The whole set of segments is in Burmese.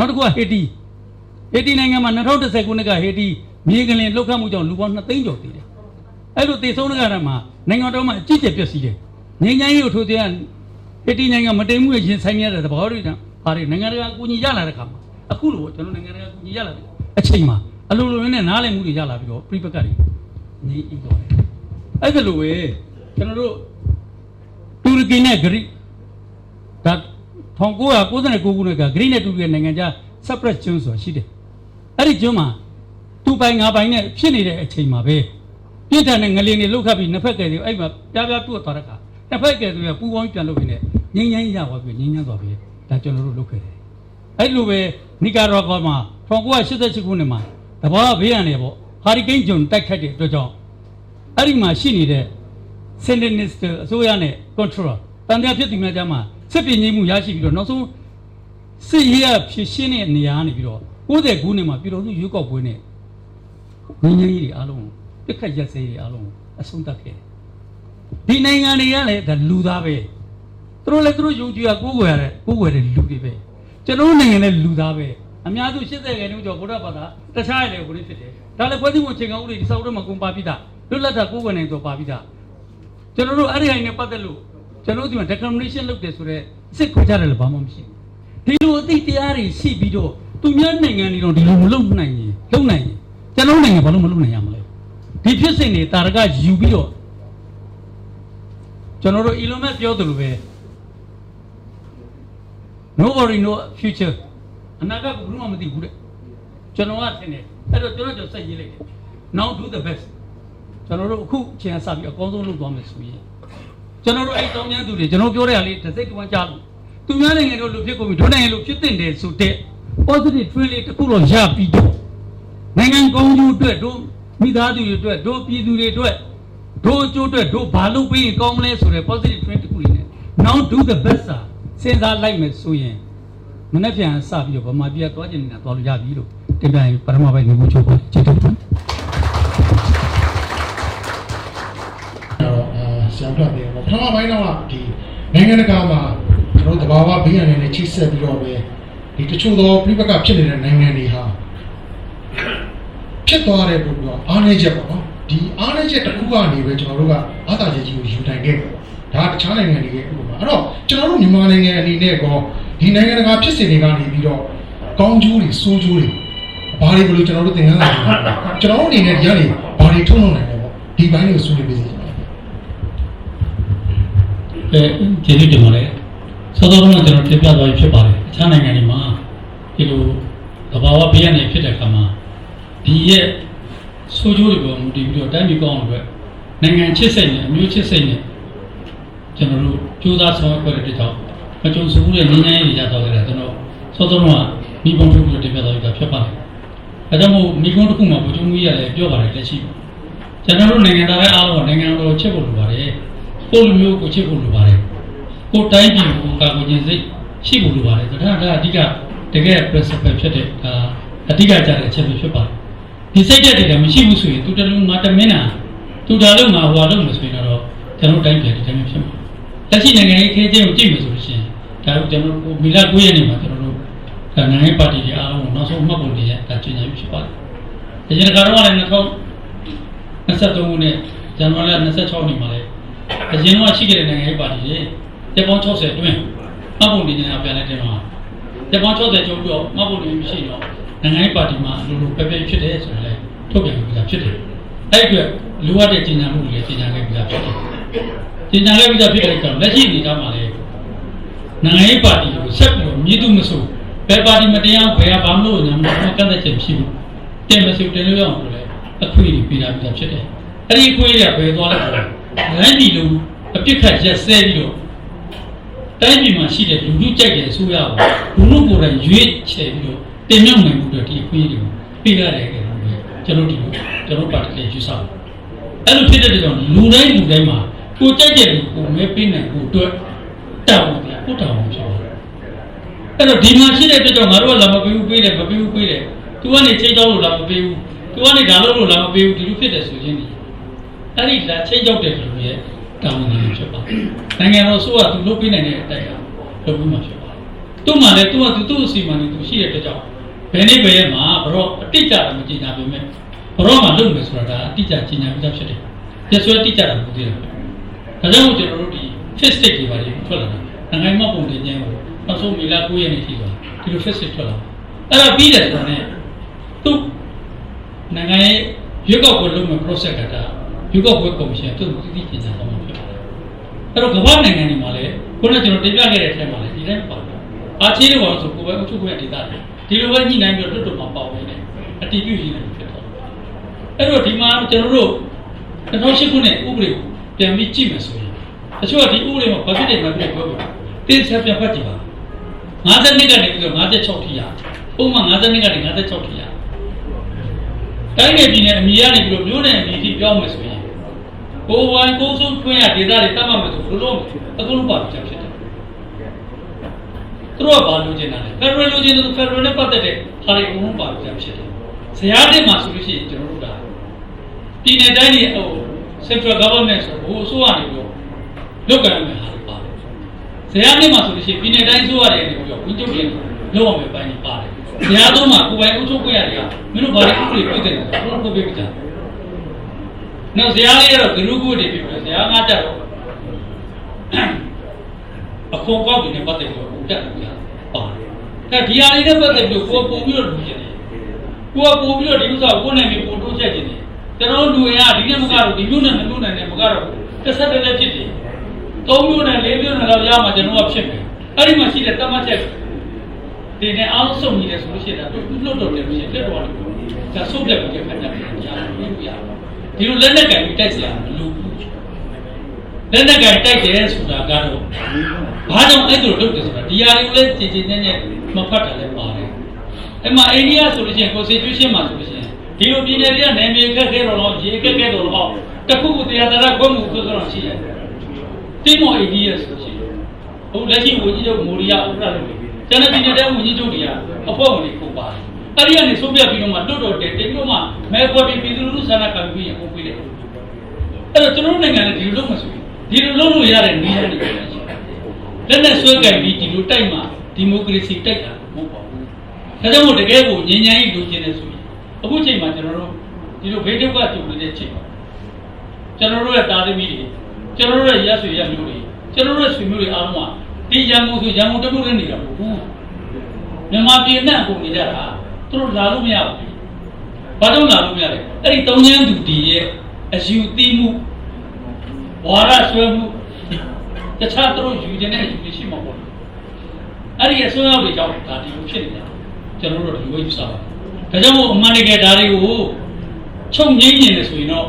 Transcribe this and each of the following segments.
နောက်တစ်ခုကဟေတီဟေတီနိုင်ငံမှာ2010ခုနှစ်ကဟေတီမြေကလင်လှုပ်ခတ်မှုကြောင့်လူပေါင်း2သိန်းကျော်တည်တယ်အဲ့လိုတည်ဆုံးတဲ့ကရမှာနိုင်ငံတော်မှာအကြီးကျယ်ပျက်စီးတယ်ငြိမ်းချမ်းရေးကိုထိုးတဲ့ဟေတီနိုင်ငံမတိမ်မှုရဲ့ရင်ဆိုင်ရတဲ့သဘောတွေတောင်ဟာတွေနိုင်ငံတကာအကူအညီရလာတဲ့ခါမှာအခုလိုကျွန်တော်နိုင်ငံတကာအကူအညီရလာတဲ့အချိန်မှာအလိုလိုနဲ့နားလည်မှုတွေရလာပြီးတော့ပြိပက္ခတွေငြိမ်းပြီးတော့တယ်အဲ့ဒါလိုပဲကျွန်တော်တို့တူရကီနဲ့ဂရိဒါ 1999ခုနှစ်ကဂရိနဲ့တူရကီနိုင်ငံခြား separate ကျွန်းဆိုတာရှိတယ်အဲ့ဒီကျွန်းမှာသူပိုင်ငါပိုင်နဲ့ဖြစ်နေတဲ့အချိန်မှာပဲပြစ်ဒဏ်နဲ့ငလျင်တွေလှုပ်ခတ်ပြီးနှစ်ဖက်ကယ်တွေအဲ့မှာပြားပြားတွတ်သွားတဲ့အခါနှစ်ဖက်ကယ်တွေကပူပေါင်းပြန်လုပ်ပြီးနဲ့ငိမ့်ငိမ့်ရသွားပြီးငိမ့်ငိမ့်သွားပြီးဒါကျွန်တော်တို့လုပ်ခဲ့တယ်အဲ့လိုပဲနီကာရာဂွာမှာ1988ခုနှစ်မှာတဘာဘေးရန်တွေပေါ့ဟာရီကိန်းဂျွန်တိုက်ခတ်တဲ့အတွက်ကြောင့်အဲ့ဒီမှာရှိနေတဲ့ Sandinist အစိုးရနဲ့ control တန်တရားဖြစ်သူများကြားမှာ စစ်ပြင်းကြီးမှုရရှိပြီးတော့နောက်ဆုံးစစ်ရေးရဖြစ်ရှင်းတဲ့နေရာကနေပြီးတော့90ခုနှစ်မှာပြည်တော်စုရွေးကောက်ပွဲနဲ့ငင်းငင်းကြီးတွေအားလုံးပြစ်ခတ်ရက်စဲတွေအားလုံးအဆုံးသတ်ခဲ့တယ်ဒီနိုင်ငံတွေကလည်းဒါလူသားပဲသူတို့လည်းသူတို့ယုံကြည်ရကိုးကွယ်ရတဲ့ကိုးကွယ်တဲ့လူတွေပဲကျွန်တော်တို့နိုင်ငံလည်းလူသားပဲအများစု80ခန်းကျော်ဗုဒ္ဓဘာသာတခြားရတယ်ကိုလေးဖြစ်တယ်ဒါလည်းဖွဲ့စည်းမှုချိန်ကောင်ဥပဒေဒီစောက်တော့မှာကုန်ပါပြီးသားလွတ်လပ်တာကိုးကွယ်နိုင်တော့ပါပြီးသားကျွန်တော်တို့အဲ့ဒီအိမ်နဲ့ပတ်သက်လို့ ကျွန်တော်တို့ဒီမှာ declaration လုပ်တယ်ဆိုတော့စစ်ခွေကြတယ်လည်းဘာမှမရှိဘူးဒီလိုအသိတရားတွေရှိပြီးတော့သူများနိုင်ငံတွေတော့ဒီလိုမလုပ်နိုင်ရင်လုပ်နိုင်ရင်ကျွန်တော်တို့နိုင်ငံဘာလို့မလုပ်နိုင်ရမလဲဒီဖြစ်စဉ်တွေတာရကယူပြီးတော့ကျွန်တော်တို့ Elon Musk ပြောသလိုပဲ nobody know future အနာဂတ်ကိုဘယ်သူမှမသိဘူးတဲ့ကျွန်တော်ကထင်တယ်အဲ့တော့ကျွန်တော်ကျွန်တော်စိတ်ရေးလိုက်တယ် now do the best ကျွန်တော်တို့အခုအချိန်ကစပြီးအကောင်းဆုံးလုပ်သွားမယ်ဆိုရင် ကျွန်တော်တို့အဲ့တောင်းကျမ်းသူတွေကျွန်တော်ပြောတဲ့အလေးတစ်စိတ်တစ်ဝမ်းကြားလို့သူများနိုင်ငံတို့လူဖြစ်ကုန်ပြီဒုနိုင်ငံလူဖြစ်တဲ့တယ်ဆိုတဲ့ positive trail လေးတစ်ခုတော့ရပြီးတော့နိုင်ငံကောင်းကျိုးအတွက်တို့မိသားစုတွေအတွက်တို့ပြည်သူတွေအတွက်တို့အကျိုးအတွက်တို့ဘာလုပ်ပြီးရင်ကောင်းမလဲဆိုတဲ့ positive trail တစ်ခုလေးနဲ့ now do the best စာစဉ်းစားလိုက်မယ်ဆိုရင်မနေ့ပြန်စပြီးတော့ဗမာပြည်ကသွားကျင်နေတာသွားလို့ရပြီလို့တင်ပြရင်ပထမပိုင်းနေဖို့ချိုးပါကျေးဇူးတင်တော့အာဆရာပြတယ် ပေါ့ပထမပိုင်းတော့ဒီနိုင်ငံတကာမှာကျွန်တော်တို့တဘာဝဘေးရန်တွေနဲ့ချိတ်ဆက်ပြီးတော့ပဲဒီတချို့သောပြိပကဖြစ်နေတဲ့နိုင်ငံတွေဟာဖြစ်သွားတဲ့ပုံတော့အားနည်းချက်ပေါ့နော်ဒီအားနည်းချက်တစ်ခုကနေပဲကျွန်တော်တို့ကအာသာချက်ကြီးကိုယူနိုင်ခဲ့တယ်ဒါတခြားနိုင်ငံတွေရဲ့ဥပမာအဲ့တော့ကျွန်တော်တို့မြန်မာနိုင်ငံအနေနဲ့ကောဒီနိုင်ငံတကာဖြစ်စဉ်တွေကနေပြီးတော့ကောင်းကျိုးတွေဆိုးကျိုးတွေဘာတွေကိုလို့ကျွန်တော်တို့သင်ခန်းစာတွေကျွန်တော်တို့အနေနဲ့ဒီကနေဘာတွေထုတ်လုပ်နိုင်လဲပေါ့ဒီဘိုင်းတွေကိုဆွေးနွေးပေးစီ ကျွန်တော်အဲကျေးဇူးတင်ပါတယ်စောစောကကျွန်တော်တင်ပြသွားပြီဖြစ်ပါတယ်အခြားနိုင်ငံတွေမှာဒီလိုသဘာဝဘေးရန်တွေဖြစ်တဲ့အခါမှာဒီရဲ့ဆိုးကျိုးတွေပေါ်မူတည်ပြီးတော့တိုင်းပြည်ကောင်းအောင်အတွက်နိုင်ငံချစ်စိတ်နဲ့အမျိုးချစ်စိတ်နဲ့ကျွန်တော်တို့ကြိုးစားဆောင်ရွက်ခဲ့တဲ့အတွက်ကြောင့်မကြုံစဘူးတဲ့ငြိမ်းချမ်းရေးရတော့ကြတယ်ကျွန်တော်စောစောကမိဘတို့ကိုတင်ပြသွားပြီဖြစ်ပါတယ်အဲဒါမို့မိကုန်းတစ်ခုမှာဘုံကျုံကြီးရတယ်ပြောပါတယ်လက်ရှိကျွန်တော်တို့နိုင်ငံသားတွေအားလုံးနိုင်ငံတော်ချစ်ဖို့လိုပါတယ် ကိုယ့်လူမျိုးကိုချစ်ဖို့လိုပါတယ်ကိုယ်တိုင်းပြည်ကိုကာကွယ်ခြင်းစိတ်ရှိဖို့လိုပါတယ်ဒါကဒါအဓိကတကယ် principle ဖြစ်တဲ့ဒါအဓိကကြတဲ့အချက်ပဲဖြစ်ပါတယ်ဒီစိတ်ဓာတ်တွေကမရှိဘူးဆိုရင်သူတလူငါတမင်းနာသူဒါလို့ငါဟွာလို့မဆိုရင်တော့ကျွန်တော်တိုင်းပြည်ဒီတိုင်းပဲဖြစ်မှာလက်ရှိနိုင်ငံရေးခေတ်ချင်းကိုကြည့်မယ်ဆိုလို့ရှိရင်ဒါတို့ကျွန်တော်မီလာ9ရက်နေ့မှာကျွန်တော်တို့ဒါနိုင်ငံရေးပါတီတွေအားလုံးကိုနောက်ဆုံးမှတ်ပုံတင်ရတာပြင်နေပြီဖြစ်ပါတယ်ဒီနေ့ကတော့လည်း2023ခုနှစ်ဇန်နဝါရီလ26နေ့မှာလည်း အရင်ကရှိခဲ့တဲ့နိုင်ငံရေးပါတီတွေတက်ပေါင်း60တွင်းမှတ်ပုံတင်နေတာပြန်လဲတင်တော့တက်ပေါင်း60ကျော်ပြီးတော့မှတ်ပုံတင်မရှိတော့နိုင်ငံရေးပါတီမှာလိုလိုပဲပဲဖြစ်တယ်ဆိုရင်လည်းထုတ်ပြန်ပြီးသားဖြစ်တယ်အဲ့ဒီအတွက်လိုအပ်တဲ့ကျဉ်းညာမှုတွေလည်းကျဉ်းညာခဲ့ပြီးသားဖြစ်တယ်ကျဉ်းညာခဲ့ပြီးသားဖြစ်တဲ့ကြောင့်လက်ရှိအနေအထားမှာလည်းနိုင်ငံရေးပါတီကိုဆက်ပြီးတော့မြည်သူမဆိုဘယ်ပါတီမတရားဘယ်ဟာဘာမလို့ညာမလို့ကန့်သက်ချက်ဖြစ်ဘူးတင်မဆိုတင်လို့ရအောင်လို့လည်းအခွင့်အရေးပေးတာပြီးသားဖြစ်တယ်အဲ့ဒီအခွင့်အရေးကဘယ်သွားလဲ ဆိုတော့လမ်းပြည်လုံးအပြစ်ခတ်ရက်စဲပြီးတော့တိုင်းပြည်မှာရှိတဲ့လူလူကြိုက်တဲ့အစိုးရကိုလူလူကိုယ်တိုင်ရွေးချယ်ပြီးတော့တင်မြှောက်နိုင်မှုအတွက်ဒီအခွင့်အရေးတွေကိုပေးရတယ်ကြတယ်ကျွန်တော်ဒီလိုကျွန်တော်ပါတီလေးယူဆတယ်အဲ့လိုဖြစ်တဲ့ကြောင့်လူတိုင်းလူတိုင်းမှာကိုကြိုက်တဲ့လူကိုမဲပေးနိုင်ဖို့အတွက်တောင်းတယ်ကိုတောင်းအောင်ဖြစ်တယ်အဲ့တော့ဒီမှာရှိတဲ့အတွက်ကြောင့်ငါတို့ကလာမပေးဘူးပေးတယ်မပေးဘူးပေးတယ်သူကနေချိန်တောင်းလို့လာမပေးဘူးသူကနေဒါလို့လို့လာမပေးဘူးဒီလိုဖြစ်တယ်ဆိုရင်ဒီ အဲ့ဒီလာချိန်ကြောက်တဲ့လူတွေရဲ့တောင်းဝန်တွေဖြစ်ပါတယ်။နိုင်ငံတော်ဆိုကသူလုပ်ပေးနိုင်တဲ့အတိုင်းကလုပ်ပြီးမှဖြစ်ပါတယ်သူ့မှာလည်းသူ့ကသူ့အစီအမံတွေသူရှိတဲ့အတွက်ကြောင့်ဘယ်နေ့ဘယ်ရက်မှာဘရောအတိတ်ကြတာမကြင်ညာပေမဲ့ဘရောမှာလုပ်မယ်ဆိုတာဒါအတိတ်ကြကြင်ညာပြတ်ဖြစ်တယ်။ရက်စွဲတိတ်ကြတာမဟုတ်သေးဘူး။ဒါကြောင့်ကျွန်တော်တို့ဒီ face state တွေပါလေထွက်လာတာ။နိုင်ငံမပုံတင်ခြင်းကိုနောက်ဆုံးမီလာ9ရက်နေ့ရှိသွားဒီလို face state ထွက်လာ။အဲ့ဒါပြီးတယ်ဆိုတော့ ਨੇ သူနိုင်ငံရဲ့ရွေးကောက်ပွဲလုပ်မယ် process ကတာ ရွေးကောက်ပွဲကော်မရှင်သူ့ကိုတိတိကျကျဆောင်မှာဖြစ်ပါတယ်။အဲ့တော့ကမ္ဘာနိုင်ငံတွေမှာလည်းခုနကကျွန်တော်တင်ပြခဲ့တဲ့အထက်မှာလည်းဒီတိုင်းပါတယ်။အားချင်းတော့ဆိုကိုယ်ပဲအုပ်ချုပ်ခွင့်ဒေသတွေဒီလိုပဲညှိနှိုင်းပြီးတော့လွတ်တော်မှာပေါဝင်တယ်အတီးပြုရင်းနေဖြစ်တော့အဲ့တော့ဒီမှာကျွန်တော်တို့2008ခုနှစ်ဥပဒေကိုပြန်ပြီးကြည့်မယ်ဆိုရင်တချို့ကဒီဥပဒေမှာဘာဖြစ်တယ်မှပြောပြောတင်းဆက်ပြန်ဖတ်ကြည့်ပါ50နှစ်ကနေပြီးတော့56ထိရပုံမှန်50နှစ်ကနေ56ထိရတိုင်းနယ်ပြည်နယ်အမည်ရနေပြီးတော့မြို့နယ်အမည်ထိပြောင်းမယ်ဆိုရင် ကိုယ်ဝိုင်းကိုယ်ဆုံးထွင်းရဒေသတွေတတ်မှတ်မယ်ဆိုဘယ်လိုလုပ်အခုလုံးပါပြချက်ဖြစ်တယ်သူတို့ကဘာလိုချင်တာလဲဖက်ဒရယ်လိုချင်တယ်ဖက်ဒရယ်နဲ့ပတ်သက်တဲ့ဟာတွေအကုန်လုံးပါပြဖြစ်တယ်။ဇယားတင်မှာဆိုလို့ရှိရင်ကျွန်တော်တို့ကပြည်နယ်တိုင်းတွေဟို central government ဆိုဟိုအစိုးရတွေပြောလုပ်ကြရမယ်ဟာတွေပါတယ်။ဇယားတင်မှာဆိုလို့ရှိရင်ပြည်နယ်တိုင်းအစိုးရတွေပြောဝင်းချုပ်တွေလုပ်ရမယ်ပိုင်းတွေပါတယ်။ဇယားသုံးမှာကိုယ်ပိုင်အုပ်ချုပ်ခွင့်ရတယ်ကမင်းတို့ဘာတွေဥပဒေပြည့်တယ်လဲဆိုတော့ကိုယ်ပြပြကြ။ နောက်ဇယားလေးကတော့ဂရုကုတွေပြပြဇယားငါကြတော့အခွန်ကောက်ပြီးနဲ့ပတ်သက်ပြီးတော့ဦးတက်ကြပါတယ်။အဲဒီဟာလေးနဲ့ပတ်သက်ပြီးကိုယ်ပုံပြီးတော့လူကျင်တယ်။ကိုယ်ပုံပြီးတော့ဒီဥစ္စာကိုယ်နဲ့မျိုးပုံတိုးချက်ကျင်တယ်။ကျွန်တော်လူရင်ကဒီနေ့မကတော့ဒီမျိုးနဲ့မမျိုးနဲ့မကတော့တစ်ဆက်တည်းလည်းဖြစ်တယ်။သုံးမျိုးနဲ့လေးမျိုးနဲ့တော့ရမှာကျွန်တော်ကဖြစ်မယ်။အဲ့ဒီမှာရှိတဲ့တတ်မှတ်ချက်ဒီနဲ့အောက်ဆုံးနေတယ်ဆိုလို့ရှိရင်တော့လွတ်တော်တယ်လို့ရှိရင်လက်တော်တယ်။ဒါဆုပ်ပြတ်ပြီးခဏခဏကြားလို့ရ။ ဒီလိုလက်နဲ့ကန်ပြီးတိုက်စရာမလိုဘူးလက်နဲ့ကန်တိုက်တယ်ဆိုတာကတော့ဘာကြောင့်အဲ့လိုလုပ်တယ်ဆိုတာဒီဟာတွေကိုလည်းကြည်ကြည်နဲ့နဲ့မဖတ်တာလည်းပါတယ်အဲ့မှာအိန္ဒိယဆိုလို့ရှိရင် constitution မှာဆိုလို့ရှိရင်ဒီလိုပြည်နယ်တွေကနယ်မြေခက်ခဲတော့လို့ရေခက်ခဲတော့လို့တခုခုတရားတရားကွက်မှုဆိုတော့ရှိတယ်တိမောအိန္ဒိယဆိုရှိတယ်ဟိုလက်ရှိဝန်ကြီးချုပ်မိုရီယာဥပဒေလုပ်တယ်ကျန်တဲ့ပြည်နယ်တွေဝန်ကြီးချုပ်တွေကအဖွဲ့ဝင်တွေခုပါတယ် အဲ့ဒီကနေဆုံးဖြတ်ပြီးတော့မှတွတ်တော်တယ်တင်ပြီးတော့မှမဲပေါ်ပြီးပြည်သူလူထုဆန္ဒခံပြီးရင်ပုံပေးတယ်။အဲ့တော့ကျွန်တော်တို့နိုင်ငံနဲ့ဒီလိုလုပ်မှဆိုရင်ဒီလိုလုပ်လို့ရတဲ့နည်းလမ်းတွေရှိတယ်။လက်နဲ့ဆွဲကြိုင်ပြီးဒီလိုတိုက်မှဒီမိုကရေစီတိုက်တာမဟုတ်ပါဘူး။ဒါကြောင့်မို့တကယ်ကိုငြိမ်းချမ်းရေးလိုချင်တယ်ဆိုရင်အခုချိန်မှာကျွန်တော်တို့ဒီလိုဘေးဒုက္ခကြုံနေတဲ့ချိန်မှာကျွန်တော်တို့ရဲ့တာသမီတွေကျွန်တော်တို့ရဲ့ရက်ဆွေရက်မျိုးတွေကျွန်တော်တို့ရဲ့ဆွေမျိုးတွေအားလုံးကဒီရန်ကုန်ဆိုရန်ကုန်တခုတည်းနေတာမဟုတ်ဘူး။မြန်မာပြည်နဲ့အကုန်နေကြတာ သူတို့လာလို့မရဘူး။ဘာကြောင့်လာလို့မရလဲ။အဲ့ဒီတောင်းကျမ်းသူတီရဲ့အယူသီးမှုဝါရဆွဲမှုတခြားသူတို့ယူခြင်းနဲ့ယူနေရှိမှာပေါ့အဲ့ဒီအစွမ်းရောက်တွေကြောင့်ဒါဒီလိုဖြစ်နေတာကျွန်တော်တို့ဒီလိုယူဆပါဒါကြောင့်မို့အမှန်တကယ်ဒါတွေကိုချုပ်ငိမ့်နေတယ်ဆိုရင်တော့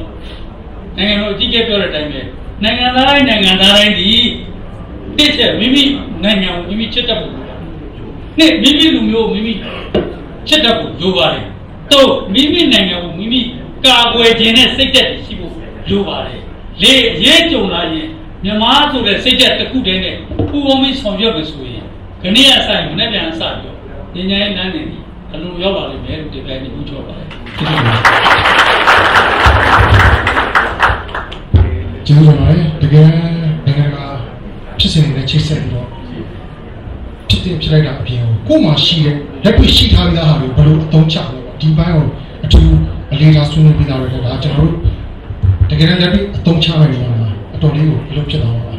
နိုင်ငံတော်အကြီးအကဲပြောတဲ့အတိုင်းပဲနိုင်ငံသားတိုင်းနိုင်ငံသားတိုင်းဒီတစ်ချက်မိမိနိုင်ငံကိုမိမိချစ်တတ်ဖို့လိုပါတယ်နှစ်မိမိလူမျိုးကိုမိမိ ချစ်တတ်ဖို့လိုပါတယ်တော့မိမိနိုင်ငံကိုမိမိကာကွယ်ခြင်းနဲ့စိတ်သက်ရှိဖို့လိုပါတယ်လေရဲကြုံလာရင်မြန်မာဆိုတဲ့စိတ်သက်တစ်ခုတည်းနဲ့ပူပေါင်းပြီးဆောင်ရွက်မယ်ဆိုရင်ခဏရဆိုင်မနေ့ပြန်စပြီးတော့ညဉ့်ညမ်းနန်းနေပြီအလိုရောက်လာလိမ့်မယ်လို့ဒီပိုင်းကိုပြောပါတယ်ကျေးဇူးပါကျေးဇူးပါတယ်တကယ်နိုင်ငံကဖြစ်စဉ်တွေနဲ့ချိတ်ဆက်ပြီးတော့ ဖြစ်တင်ဖြစ်လိုက်တာအပြင်ကိုကိုယ်မှာရှိတဲ့လက်တွေ့ရှိထားပြီးသားဟာတွေဘယ်လိုအသုံးချလဲပေါ့ဒီဘိုင်းကိုအထူးအလေးထားဆွေးနွေးပြီးသားတွေဒါကျွန်တော်တို့တကယ်လည်းလက်တွေ့အသုံးချနိုင်နေတာအတော်လေးကိုဘယ်လိုဖြစ်သွားမှာ